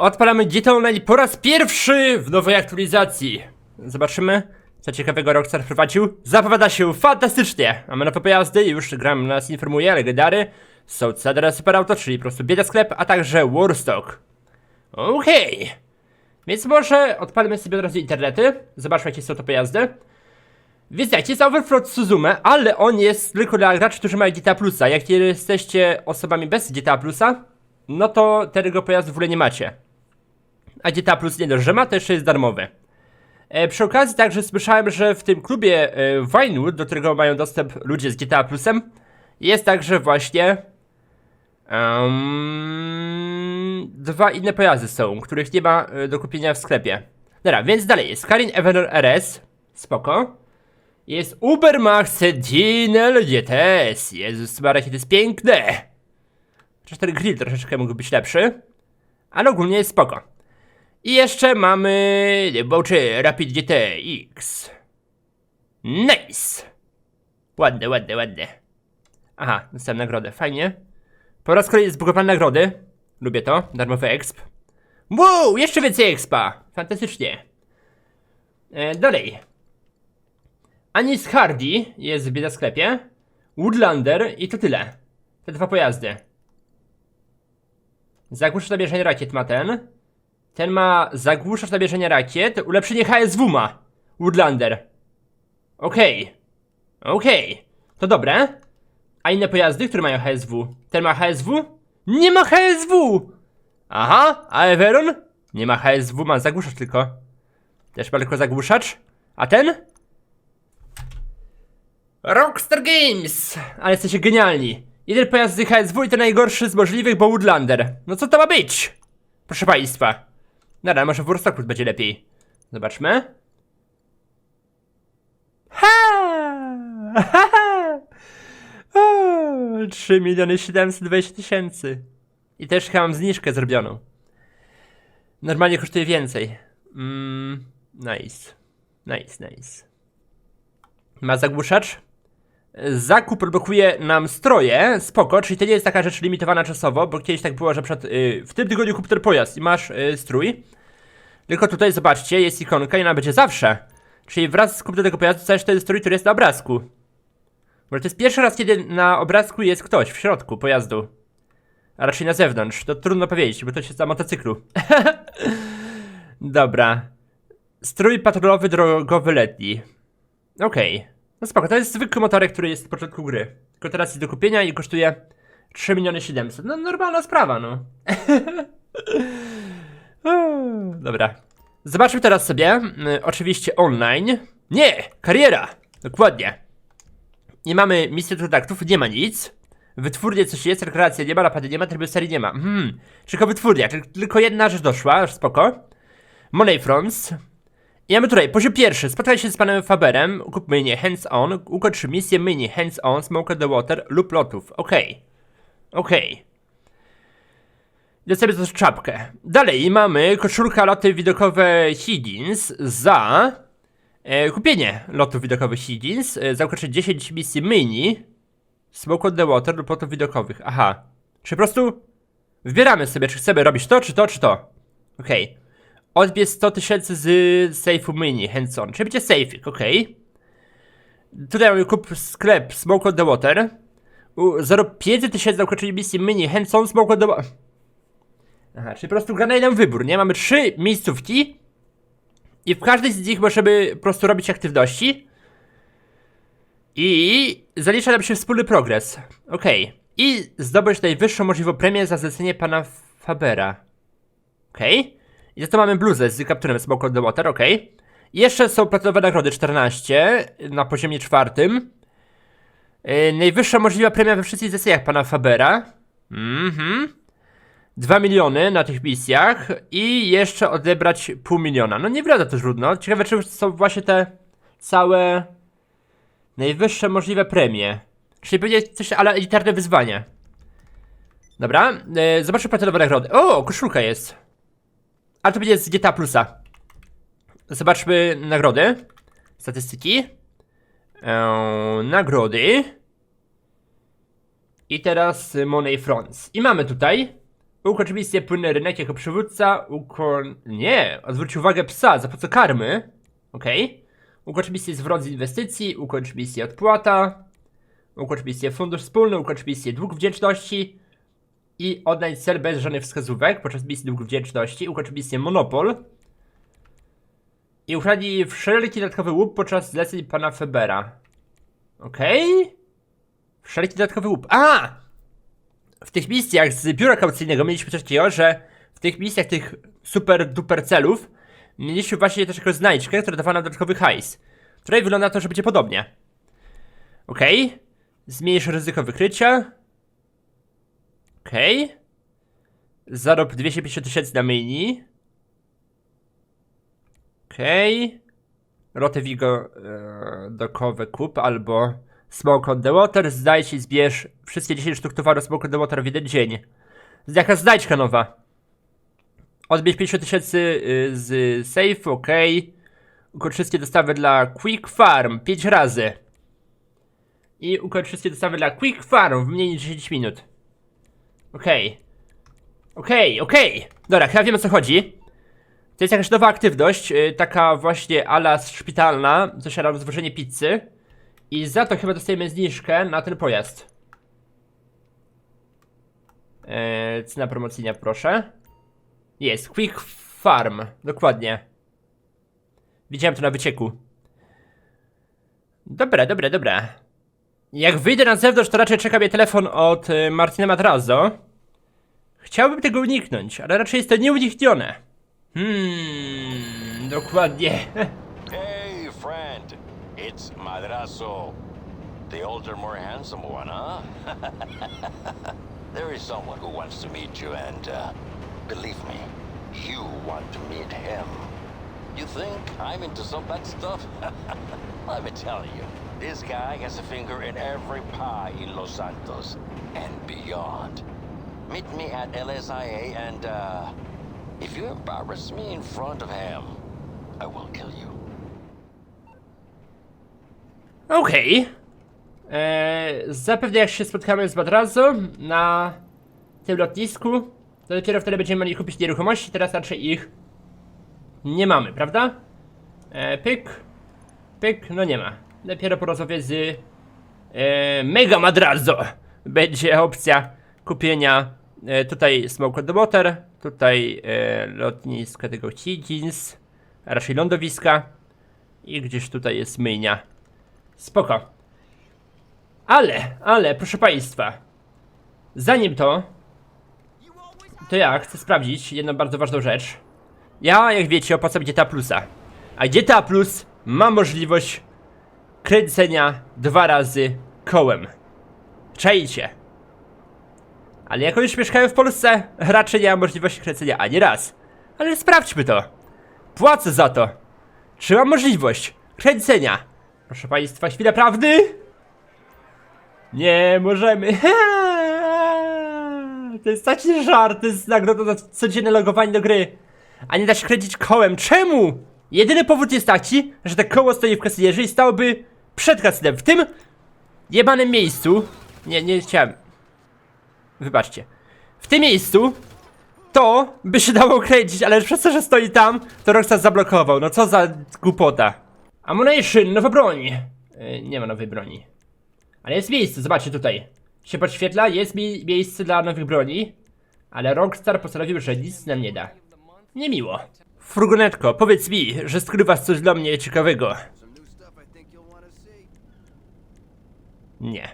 Odpalamy GTA Online po raz pierwszy w nowej aktualizacji. Zobaczymy, co ciekawego Rockstar wprowadził. Zapowiada się fantastycznie. Mamy nowe pojazdy, już gram nas informuje, legendary. Southsidera Super Auto, czyli po prostu bieda sklep, a także Warstock. Okej. Więc może odpalmy sobie od razu internety. Zobaczmy, jakie są to pojazdy. Więc tak, jest Overflow Suzume, ale on jest tylko dla graczy, którzy mają GTA Plusa. Jak jesteście osobami bez GTA Plusa, no to tego pojazdu w ogóle nie macie. A GTA Plus nie dość, że ma, to jeszcze jest darmowy. E, przy okazji także słyszałem, że w tym klubie e, Vinewood, do którego mają dostęp ludzie z GTA Plusem, jest także właśnie em, dwa inne pojazdy są, których nie ma e, do kupienia w sklepie. Dobra, więc dalej jest Karin Evenor RS, spoko. Jest Uber Max Sentinel GTS, Jezus Maria, to jest piękne! Chociaż ten grill troszeczkę mógł być lepszy, ale ogólnie jest spoko. I jeszcze mamy Boucher Rapid GTX. Nice! Ładne, ładne, ładne. Aha, dostałem nagrodę, fajnie. Po raz kolejny zbugowane nagrody. Lubię to, darmowy exp. Wow, jeszcze więcej expa! Fantastycznie. E, dalej. Anis Hardy jest w bieda sklepie. Woodlander i to tyle. Te dwa pojazdy. Zagłuszacz nabierzenia rakiet ma ten. Ten ma zagłuszacz nabierzenia rakiet. Ulepszenie HSW ma. Woodlander. Okej. Okej. To dobre. A inne pojazdy, które mają HSW? Ten ma HSW? Nie ma HSW! Aha, a Everon? Nie ma HSW, ma zagłuszacz tylko. Też ma tylko zagłuszacz. A ten? Rockstar Games! Ale jesteście genialni. Jeden pojazd z HSW i to najgorszy z możliwych, bo Woodlander. No co to ma być? Proszę państwa. Dobra, może w Warstocku będzie lepiej. Zobaczmy. Ha! Ha! ha! O, 3 miliony 720 tysięcy. I też chyba mam zniżkę zrobioną. Normalnie kosztuje więcej. Mm, nice. Nice, nice. Ma zagłuszacz? Zakup blokuje nam stroje, spoko, czyli to nie jest taka rzecz limitowana czasowo, bo kiedyś tak było, że przed, y, w tym tygodniu kup ten pojazd i masz y, strój. Tylko tutaj zobaczcie, jest ikonka i ona będzie zawsze. Czyli wraz z kupnem tego pojazdu dostajesz ten strój, który jest na obrazku. Bo to jest pierwszy raz, kiedy na obrazku jest ktoś w środku pojazdu. A raczej na zewnątrz. To trudno powiedzieć, bo to się za motocyklu. Dobra. Strój patrolowy drogowy letni. Okej. No spoko, to jest zwykły motorek, który jest w początku gry. Tylko teraz jest do kupienia i kosztuje 3 miliony 700. No normalna sprawa, no. Dobra. Zobaczmy teraz sobie, y, oczywiście online. Nie! Kariera! Dokładnie. Nie mamy misji kontaktów, nie ma nic. Wytwórnie coś jest, rekreacja nie ma, napady nie ma, tryby serii nie ma. Hmm, tylko wytwórnia, tylko jedna rzecz doszła, już spoko. Money Fronts. I mamy tutaj poziom pierwszy. Spotkaj się z panem Faberem, kup mini hands-on, ukończ misję mini hands-on, smoke the water lub lotów. Okej. Okej. Idę sobie też czapkę. Dalej mamy koszulka loty widokowe Higgins za e, kupienie lotów widokowych Higgins. E, za ukończenie 10 misji mini, smoke on the water lub lotów widokowych. Aha. Czy po prostu wybieramy sobie, czy chcemy robić to, czy to, czy to. Okej. Odbierz 100 tysięcy z safe'u mini, hands on. Czyli będzie safe'ik, okej. Tutaj mamy kup sklep Smoke on the Water. U, 0,5 tysięcy na ukończenie misji mini, hands on, Smoke on the Water. Aha, czyli po prostu gra nam wybór, nie? Mamy trzy miejscówki. I w każdej z nich możemy po prostu robić aktywności. I zalicza nam się wspólny progres. Okej. I zdobyć najwyższą możliwą premię za zlecenie pana Fabera. Okej. I za to mamy bluzę z kapturem Smoke on the Water. I Jeszcze są platowe nagrody 14 na poziomie czwartym. Yy, najwyższa możliwa premia we wszystkich zleceniach pana Fabera. Mhm. 2 miliony na tych misjach i jeszcze odebrać pół miliona. No nie wygląda to trudno. Ciekawe, czy są właśnie te całe najwyższe możliwe premie. Czyli będzie coś, ale elitarne wyzwanie. Dobra, yy, zobaczmy platowe nagrody. O, koszulka jest. A to będzie z GTA Plusa. Zobaczmy nagrody. Statystyki. Eee, nagrody. I teraz Money Fronts. I mamy tutaj Ukończ misję płynny rynek jako przywódca. Ukon... Nie, odwróć uwagę psa, za co karmy? Okej. Ukończ misję zwrot z inwestycji, ukończ misję odpłata. Ukończ misję fundusz wspólny, ukończ misję dług wdzięczności. I odnajdź cel bez żadnych wskazówek podczas misji dług wdzięczności. Ukończ misję monopol. I ukradnij wszelki dodatkowy łup podczas zleceń pana Febera. Okej. Wszelki dodatkowy łup. A! W tych misjach z biura kaucyjnego mieliśmy coś takiego, że w tych misjach tych super duper celów mieliśmy właśnie też jakąś znajdźkę, która dawała nam dodatkowy hajs. Tutaj wygląda to, że będzie podobnie. Okej. Zmniejsz ryzyko wykrycia. Okej. Zarob 250 tysięcy na mini. Okej. Rotevigo e, dokowe kup albo Smoke on the Water. Znajdź i zbierz wszystkie 10 sztuk towaru Smoke on the Water w jeden dzień. Jaka znajdźka nowa. Odbierz 50 tysięcy y, z safe, ok. Ukończ wszystkie dostawy dla Quick Farm 5 razy. I ukończ wszystkie dostawy dla Quick Farm w mniej niż 10 minut. Okej. Okej, okej. Dobra, chyba wiem o co chodzi. To jest jakaś nowa aktywność, y, taka właśnie ala szpitalna, na rozwożenie pizzy. I za to chyba dostajemy zniżkę na ten pojazd. Eee, cena promocyjna, proszę. Jest, Quick Farm, dokładnie. Widziałem to na wycieku. Dobra, dobra, dobra. Jak wyjdę na zewnątrz, to raczej czeka mnie telefon od y, Martina Madrazo. Chciałbym tego uniknąć, ale raczej jest to nieuniknione. Hmm, dokładnie. Hey, friend. It's Madrazo. The older, more handsome one, huh? there is someone who wants to meet you, and uh, believe me, you want to meet him. You think I'm into some bad stuff? Let me tell you, this guy has a finger in every pie in Los Santos and beyond. Meet me at LSIA, and uh, if you embarrass me in front of him, I will kill you. Okej. Eee, zapewne jak się spotkamy z Madrazo na tym lotnisku, to dopiero wtedy będziemy mogli kupić nieruchomości, teraz raczej ich nie mamy, prawda? Eee, pyk, pyk, no nie ma. Dopiero po z eee, Mega Madrazo będzie opcja kupienia e, tutaj Smoke the Water, tutaj e, lotnisko tego Higgins, a raczej lądowiska i gdzieś tutaj jest myjnia. Spoko. Ale, ale, proszę państwa. Zanim to, to ja chcę sprawdzić jedną bardzo ważną rzecz. Ja, jak wiecie, opłacam GTA Plusa. A GTA Plus ma możliwość kręcenia dwa razy kołem. Czajcie. Ale jako już mieszkałem w Polsce, raczej nie mam możliwości kręcenia ani raz. Ale sprawdźmy to. Płacę za to. Czy mam możliwość kręcenia? Proszę państwa, chwila prawdy? Nie możemy. To jest taki żart, to jest nagroda za codzienne logowanie do gry. A nie da się kręcić kołem. Czemu? Jedyny powód jest taki, że to koło stoi w kasylierze i stałoby przed kasynem. W tym jebanym miejscu. Nie, nie chciałem. Wybaczcie. W tym miejscu to by się dało kręcić, ale przez to, że stoi tam, to Rockstar zablokował. No co za głupota. Ammunition, nowa broń. Yy, nie ma nowej broni. Ale jest miejsce, zobaczcie tutaj. Się podświetla, jest mi miejsce dla nowych broni. Ale Rockstar postanowił, że nic nam nie da. Niemiło. Furgonetko, powiedz mi, że skrywasz coś dla mnie ciekawego. Nie.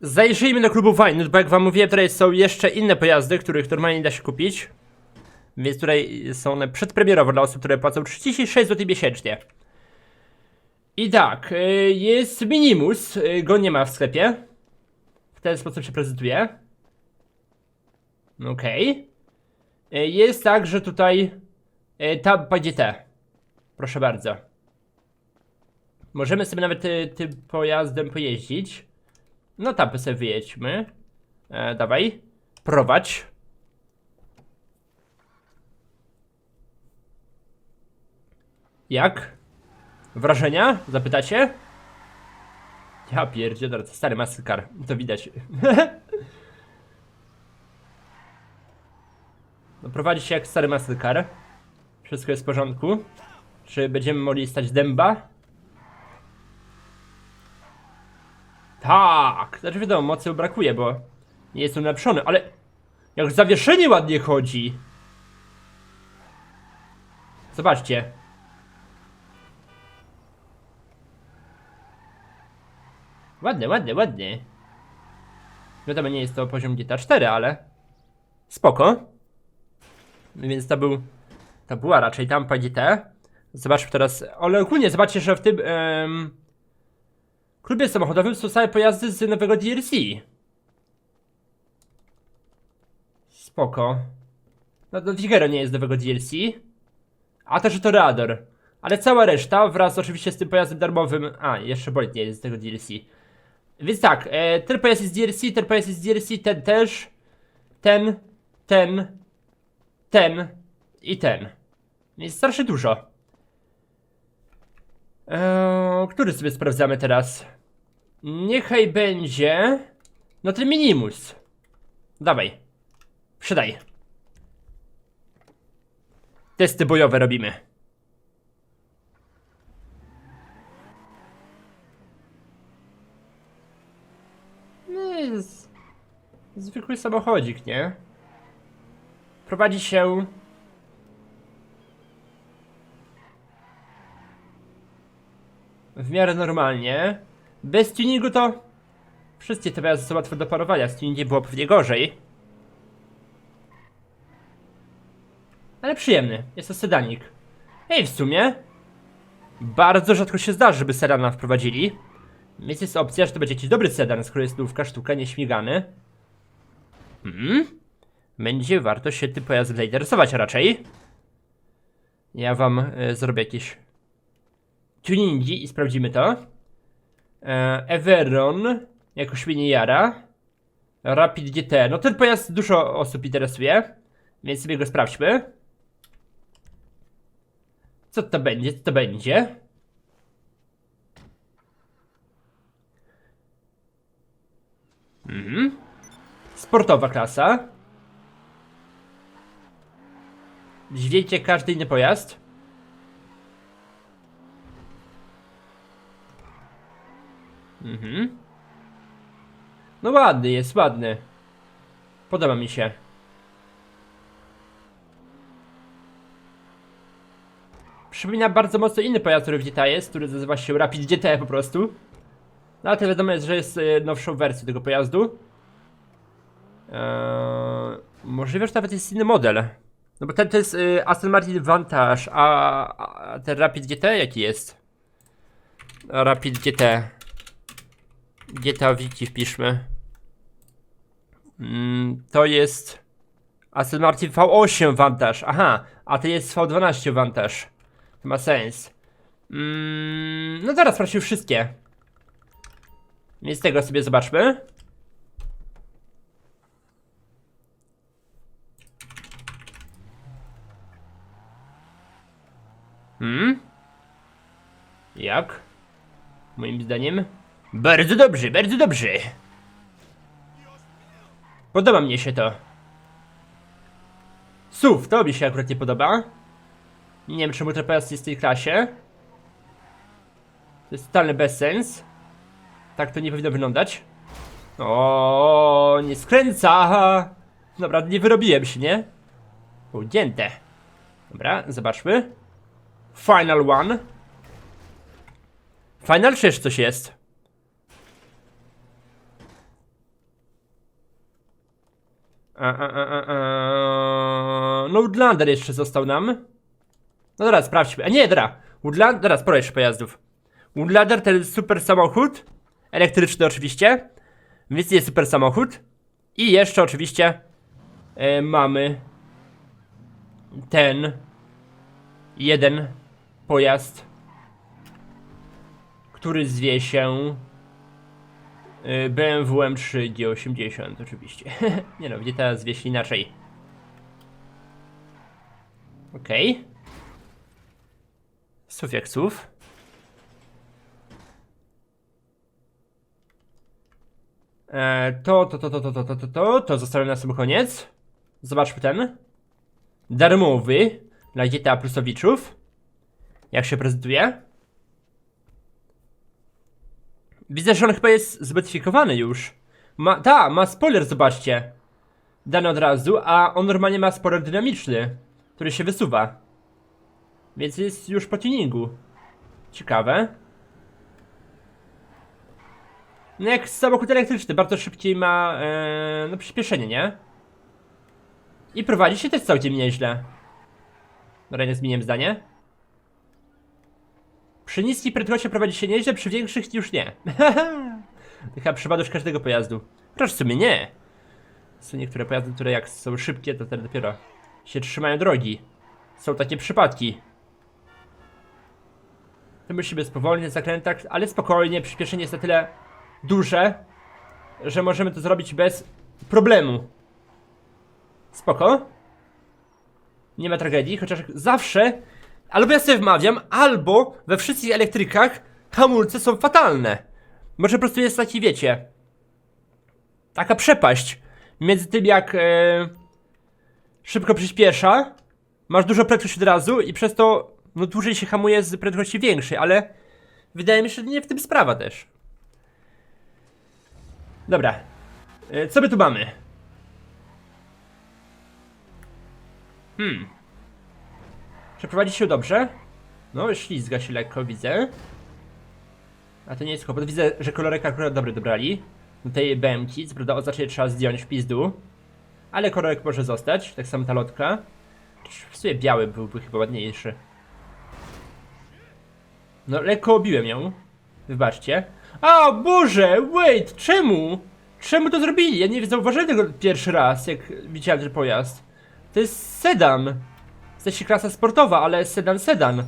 Zajrzyjmy do klubu Wine, bo jak wam mówiłem, tutaj są jeszcze inne pojazdy, których normalnie nie da się kupić. Więc tutaj są one przedpremierowo dla osób, które płacą 36 zł miesięcznie. I tak, y, jest Minimus, y, go nie ma w sklepie. W ten sposób się prezentuje. Okej. Y, Jest tak, że tutaj y, będzie te. Proszę bardzo. Możemy sobie nawet tym pojazdem pojeździć. No tam sobie wyjedźmy. E, dawaj. Prowadź. Jak? Wrażenia? Zapytacie? Ja pierdzie, dobra, to stary maskar, to widać. prowadzi się jak stary Mastercar. Wszystko jest w porządku. Czy będziemy mogli stać dęba? Tak! Znaczy wiadomo, mocy brakuje, bo nie jest on ale jak zawieszenie ładnie chodzi. Zobaczcie. Ładny, ładny, ładny. Wiadomo, nie jest to poziom GTA 4, ale spoko. Więc to był, to była raczej tampa GT. Zobaczmy teraz, ale ogólnie zobaczcie, że w tym em, klubie samochodowym są same pojazdy z nowego DLC. Spoko. No do Figaro nie jest nowego DLC. A też to Radar. Ale cała reszta wraz oczywiście z tym pojazdem darmowym. A, jeszcze Bolt nie jest z tego DLC. Więc tak, e, ten pojazd jest DLC, ten pojazd jest DLC, ten też. Ten, ten, ten i ten. Jest strasznie dużo. Eee, który sobie sprawdzamy teraz? Niechaj będzie. No ten Minimus. Dawaj. Przydaj. Testy bojowe robimy. No jest zwykły samochodzik, nie? Prowadzi się w miarę normalnie. Bez tuningu to wszystkie te pojazdy są łatwe do parowania. Z tuningiem było pewnie gorzej. Ale przyjemny. Jest to sedanik. Ej, w sumie bardzo rzadko się zdarzy, żeby sedana wprowadzili. Więc jest opcja, że to będzie jakiś dobry sedan, skoro jest nówka, sztuka, nieśmigany. Hmm? Będzie warto się tym pojazdem zainteresować raczej. Ja wam e, zrobię jakieś tuningi i sprawdzimy to. E, Everon jako świnie jara. Rapid GT. No ten pojazd dużo osób interesuje, więc sobie go sprawdźmy. Co to będzie? Co to będzie? Mhm. Sportowa klasa. Dźwięcie każdy inny pojazd. Mhm. No ładny jest, ładny. Podoba mi się. Przypomina bardzo mocno inny pojazd, który w GTA jest, który nazywa się Rapid GT po prostu. No ale to wiadomo jest, że jest e, nowszą wersją tego pojazdu. Eee, możliwe, że nawet jest inny model. No bo ten to jest y, Aston Martin Vantage, a, a ten Rapid GT jaki jest? Rapid GT. GTA Wiki wpiszmy. Mm, to jest Aston Martin V8 Vantage. Aha, a to jest V12 Vantage. To ma sens. Mm, no teraz sprawdźmy wszystkie. Więc tego sobie zobaczmy. Hmm? Jak? Moim zdaniem? Bardzo dobrze, bardzo dobrze. Podoba mnie się to. SUV, to mi się akurat nie podoba. Nie wiem czemu pojazd jest w tej klasie. To jest totalny bezsens. Tak to nie powinno wyglądać. O, nie skręca. Dobra, nie wyrobiłem się, nie? Ugięte. Dobra, zobaczmy. Final one. Final czy coś jest? No Woodlander jeszcze został nam. No dobra, sprawdźmy. A nie, dobra. Woodlander, dobra, sporo jeszcze pojazdów. Woodlander jest super samochód. Elektryczny oczywiście. Więc jest super samochód. I jeszcze oczywiście e, mamy ten jeden pojazd, który zwie się BMW M3 G80 oczywiście. Nie no, gdzie teraz się inaczej. Okej. Okay. Słów jak słów. E, to, to, to, to, to, to, to, to, to, to zostawiam na sam koniec. Zobaczmy ten. darmowy dla GTA Plusowiczów. Jak się prezentuje? Widzę, że on chyba jest zmodyfikowany już. Ma, ta, ma spoiler, zobaczcie. Dany od razu, a on normalnie ma spoiler dynamiczny, który się wysuwa. Więc jest już po tuningu. Ciekawe. No jak samochód elektryczny, bardzo szybciej ma e, no przyspieszenie, nie? I prowadzi się też całkiem nieźle. Dobra, nie zmieniłem zdanie. Przy niskiej prędkości prowadzi się nieźle, przy większych już nie. chyba przypadłość każdego pojazdu. Proszę sobie nie. Są niektóre pojazdy, które jak są szybkie, to wtedy dopiero się trzymają drogi. Są takie przypadki. To musimy spowolnić w zakrętach, ale spokojnie, przyspieszenie jest na tyle duże, że możemy to zrobić bez problemu. Spoko. Nie ma tragedii, chociaż zawsze albo ja sobie wmawiam, albo we wszystkich elektrykach hamulce są fatalne. Może po prostu jest taki, wiecie, taka przepaść między tym jak e, szybko przyspiesza, masz dużo prędkości od razu i przez to no dłużej się hamuje z prędkości większej, ale wydaje mi się, że nie w tym sprawa też. Dobra, e, co my tu mamy? Hmm. Przeprowadzi się dobrze? No, ślizga się lekko, widzę. A to nie jest kłopot. Widzę, że kolorek akurat dobry dobrali. Do tej BMki, co prawda oznaczenie trzeba zdjąć w pizdu. Ale kolorek może zostać, tak samo ta lotka. W sumie biały byłby chyba ładniejszy. No, lekko obiłem ją. Wybaczcie. A, Boże, wait, czemu? Czemu to zrobili? Ja nie zauważyłem tego pierwszy raz, jak widziałem ten pojazd. To jest sedan. Sensie klasa sportowa, ale sedan sedan.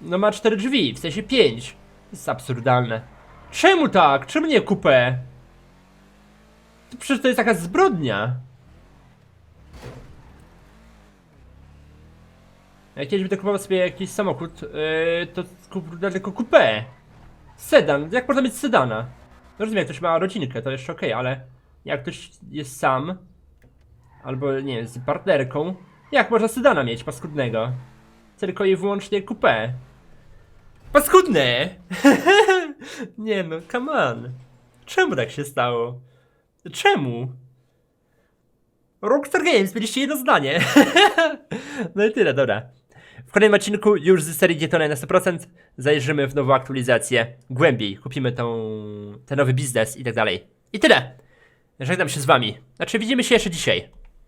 No ma cztery drzwi, w sensie pięć. Jest absurdalne. Czemu tak? Czemu nie kupę? To przecież to jest taka zbrodnia. Jak kiedyś będę kupował sobie jakiś samochód, yy, to kup tylko kupę. Sedan, jak można mieć sedana? No rozumiem, jak ktoś ma rodzinkę, to jeszcze okej, ale jak ktoś jest sam, albo nie wiem, z partnerką, jak można sedana mieć paskudnego? Tylko i wyłącznie coupé. Paskudne! nie no, come on. Czemu tak się stało? Czemu? Rockstar Games, mieliście jedno zdanie. no i tyle, dobra. W kolejnym odcinku już z serii Detone na 100% zajrzymy w nową aktualizację głębiej. Kupimy tą, ten nowy biznes i tak dalej. I tyle. Żegnam się z wami. Znaczy widzimy się jeszcze dzisiaj.